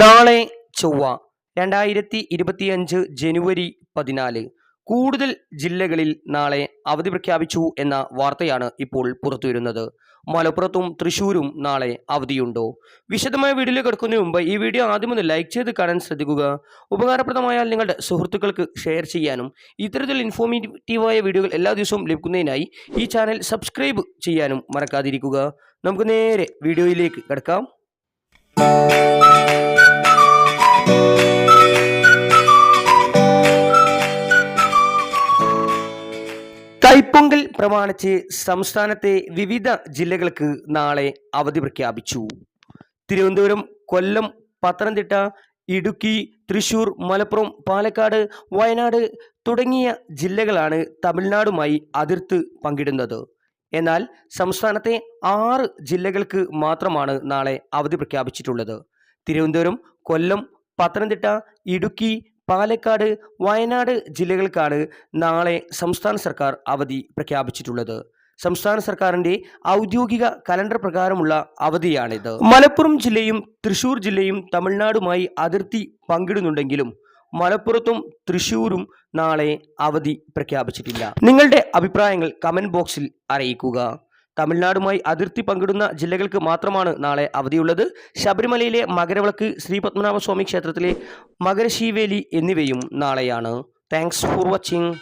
നാളെ ചൊവ്വ രണ്ടായിരത്തി ഇരുപത്തിയഞ്ച് ജനുവരി പതിനാല്. കൂടുതൽ ജില്ലകളിൽ നാളെ അവധി പ്രഖ്യാപിച്ചു എന്ന വാർത്തയാണ് ഇപ്പോൾ പുറത്തുവരുന്നത്. മലപ്പുറത്തും തൃശൂരും നാളെ അവധിയുണ്ടോ? വിശദമായ വീഡിയോ കിടക്കുന്നതിന് മുമ്പ് ഈ വീഡിയോ ആദ്യം ഒന്ന് ലൈക്ക് ചെയ്ത് കാണാൻ ശ്രദ്ധിക്കുക. ഉപകാരപ്രദമായാൽ നിങ്ങളുടെ സുഹൃത്തുക്കൾക്ക് ഷെയർ ചെയ്യാനും ഇത്തരത്തിൽ ഇൻഫോർമേറ്റീവായ വീഡിയോകൾ എല്ലാ ദിവസവും ലഭിക്കുന്നതിനായി ഈ ചാനൽ സബ്സ്ക്രൈബ് ചെയ്യാനും മറക്കാതിരിക്കുക. നമുക്ക് നേരെ വീഡിയോയിലേക്ക് കിടക്കാം. തൈപ്പൊങ്കൽ പ്രമാണിച്ച് സംസ്ഥാനത്തെ വിവിധ ജില്ലകൾക്ക് നാളെ അവധി പ്രഖ്യാപിച്ചു. തിരുവനന്തപുരം കൊല്ലം പത്തനംതിട്ട ഇടുക്കി തൃശൂർ മലപ്പുറം പാലക്കാട് വയനാട് തുടങ്ങിയ ജില്ലകളാണ് തമിഴ്നാടുമായി അതിർത്ത് പങ്കിടുന്നത്. എന്നാൽ സംസ്ഥാനത്തെ ആറ് ജില്ലകൾക്ക് മാത്രമാണ് നാളെ അവധി പ്രഖ്യാപിച്ചിട്ടുള്ളത്. തിരുവനന്തപുരം കൊല്ലം പത്തനംതിട്ട ഇടുക്കി പാലക്കാട് വയനാട് ജില്ലകൾക്കാണ് നാളെ സംസ്ഥാന സർക്കാർ അവധി പ്രഖ്യാപിച്ചിട്ടുള്ളത്. സംസ്ഥാന സർക്കാരിന്റെ ഔദ്യോഗിക കലണ്ടർ പ്രകാരമുള്ള അവധിയാണിത്. മലപ്പുറം ജില്ലയും തൃശൂർ ജില്ലയും തമിഴ്നാടുമായി അതിർത്തി പങ്കിടുന്നുണ്ടെങ്കിലും മലപ്പുറത്തും തൃശൂരും നാളെ അവധി പ്രഖ്യാപിച്ചിട്ടില്ല. നിങ്ങളുടെ അഭിപ്രായങ്ങൾ കമന്റ് ബോക്സിൽ അറിയിക്കുക. തമിഴ്നാടുമായി അതിർത്തി പങ്കിടുന്ന ജില്ലകൾക്ക് മാത്രമാണ് നാളെ അവധിയുള്ളത്. ശബരിമലയിലെ മകരവിളക്ക് ശ്രീ പത്മനാഭസ്വാമി ക്ഷേത്രത്തിലെ മകരശീവേലി എന്നിവയും നാളെയാണ്. Thanks for watching